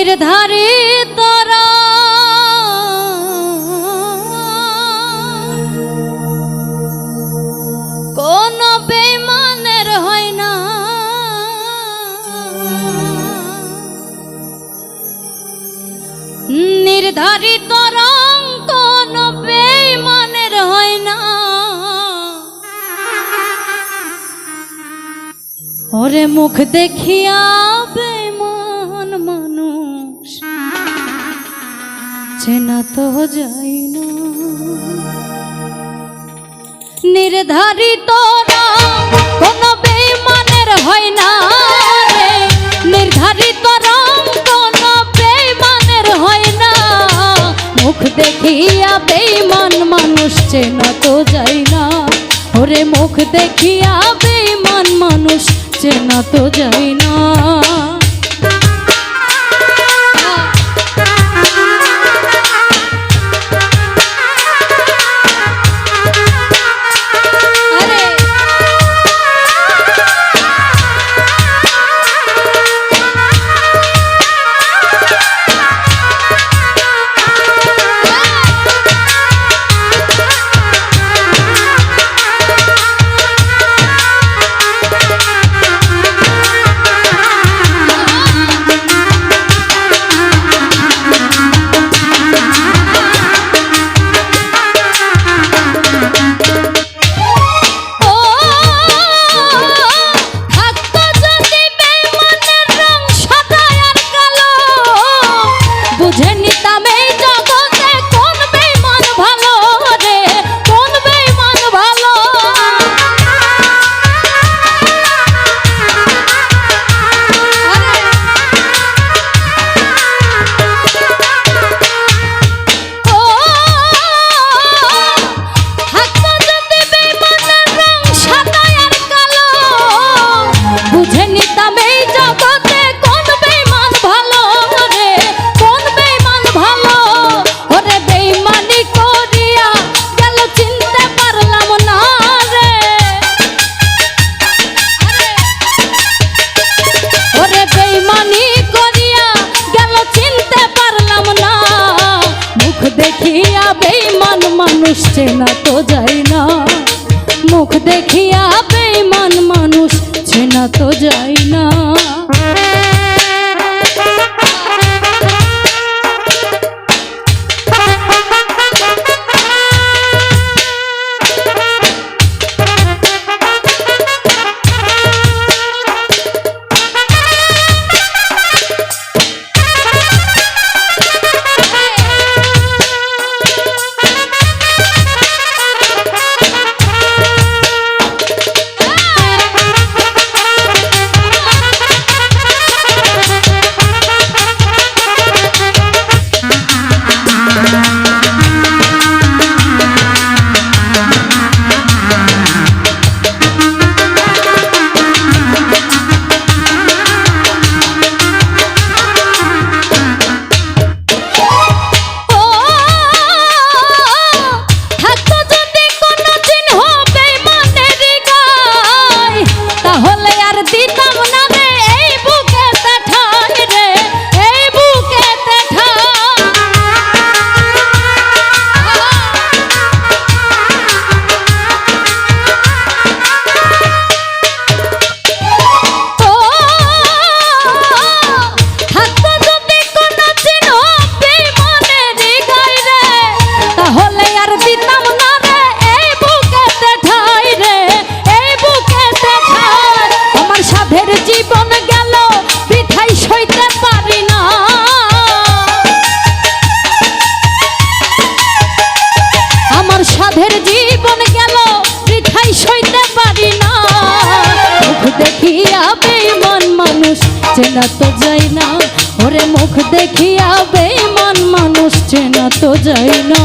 নির্ধারিত কোন বেমানের হয় না। নির্ধারিত হয় না। ওরে মুখ দেখিয়া বেমান চেনা তো যাই না। নির্ধারিত কোন হয় না রে। নির্ধারিত কোন হয় না। মুখ দেখিয়া বেমান মানুষ চেনা তো যাই না। ওরে মুখ দেখিয়া বেমান মানুষ চেনা তো যাই না। বেইমান মানুষ চেনা তো যাই না। মুখ দেখিয়া বেইমান মানুষ চেনা তো যাই বেইমান মানুষ, চেনা তো যাই না। ওরে মুখ দেখিয়া বেমান মানুষ, চেনা তো যাই না।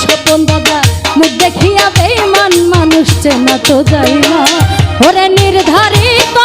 স্বপন দাদা মুখ দেখিয়া বেমান মানুষ চেনা তো যাই না। ওরে নির্ধারিত